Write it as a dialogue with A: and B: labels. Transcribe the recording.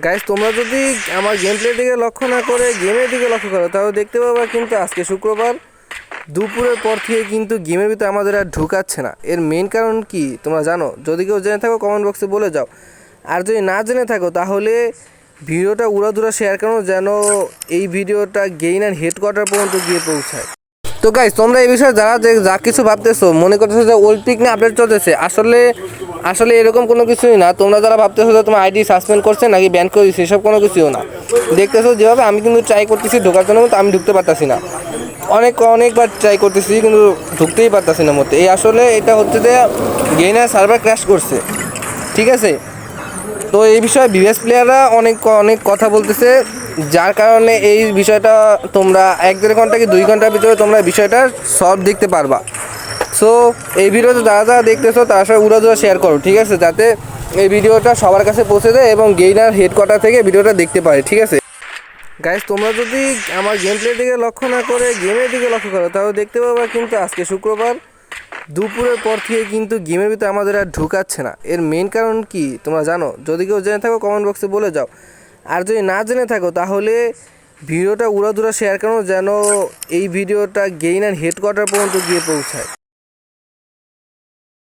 A: Guys তোমরা যদি আমার গেম প্লে দিকে লক্ষ্য না করে গেমের দিকে লক্ষ্য করো, তাহলে দেখতে পাবা কিন্তু আজকে শুক্রবার দুপুরের পর থেকে কিন্তু গেমের ভিতরে আমাদের আর ঢুকাচ্ছে না। এর মেন কারণ কি? তোমরা জানো? যদি কেউ জেনে থাকো কমেন্ট বক্সে বলে যাও। আর যদি না জেনে থাকো, তাহলে ভিডিওটা উড়াদুরা শেয়ার করো, যেন এই ভিডিওটা গেইন আর হেডকোয়ার্টার পর্যন্ত গিয়ে পৌঁছায়। তো গাইস তোমরা এই বিষয়ে যারা যে যা কিছু ভাবতেছো, মনে করতেছো যে ওল্ড পিক নিয়ে আপডেট চলতেছে, আসলে আসলে এরকম কোনো কিছুই না। তোমরা যারা ভাবতেছো তোমার আইডি সাসপেন্ড করছে নাকি ব্যান করে দিচ্ছে এসব কোনো কিছুও না। দেখতেছো যেভাবে, আমি কিন্তু ট্রাই করতেছি ঢোকার জন্য, কিন্তু আমি ঢুকতে পারতাছি না। অনেক, অনেকবার ট্রাই করতেছি, কিন্তু ঢুকতেই পারতাছি না মধ্যে। এই আসলে এটা হচ্ছে যে গেইনার সার্ভার ক্র্যাশ করছে। ঠিক আছে? তো এই বিষয়ে বিএস প্লেয়াররা অনেক অনেক কথা বলতেছে। যার কারণে এই বিষয়টা তোমরা এক দেড় ঘণ্টা কি দুই ঘণ্টার ভিতরে তোমরা বিষয়টা সলভ দেখতে পারবা। সো এই ভিডিওতে যারা যারা দেখতেছো, তার সাথে উড়াদুরা শেয়ার করো, ঠিক আছে? যাতে এই ভিডিওটা সবার কাছে পৌঁছে দেয় এবং গেইনার হেডকোয়ার্টার থেকে ভিডিওটা দেখতে পারে ঠিক আছে? গাইস তোমরা যদি আমার গেম প্লে দিকে লক্ষ্য না করে গেমের দিকে লক্ষ্য করো, তাহলে দেখতে পাবা কিন্তু আজকে শুক্রবার, দুপুরের পর থেকে কিন্তু গেমের ভিতরে আমাদের আর ঢুকাচ্ছে না। এর মেন কারণ কি? তোমরা জানো? যদি কেউ জেনে থাকো কমেন্ট বক্সে বলে যাও। আর যদি না জেনে থাকো, তাহলে ভিডিওটা উড়াদুরা শেয়ার করো, যেন এই ভিডিওটা গেইন আর হেডকোয়ার্টার পর্যন্ত গিয়ে পৌঁছায়।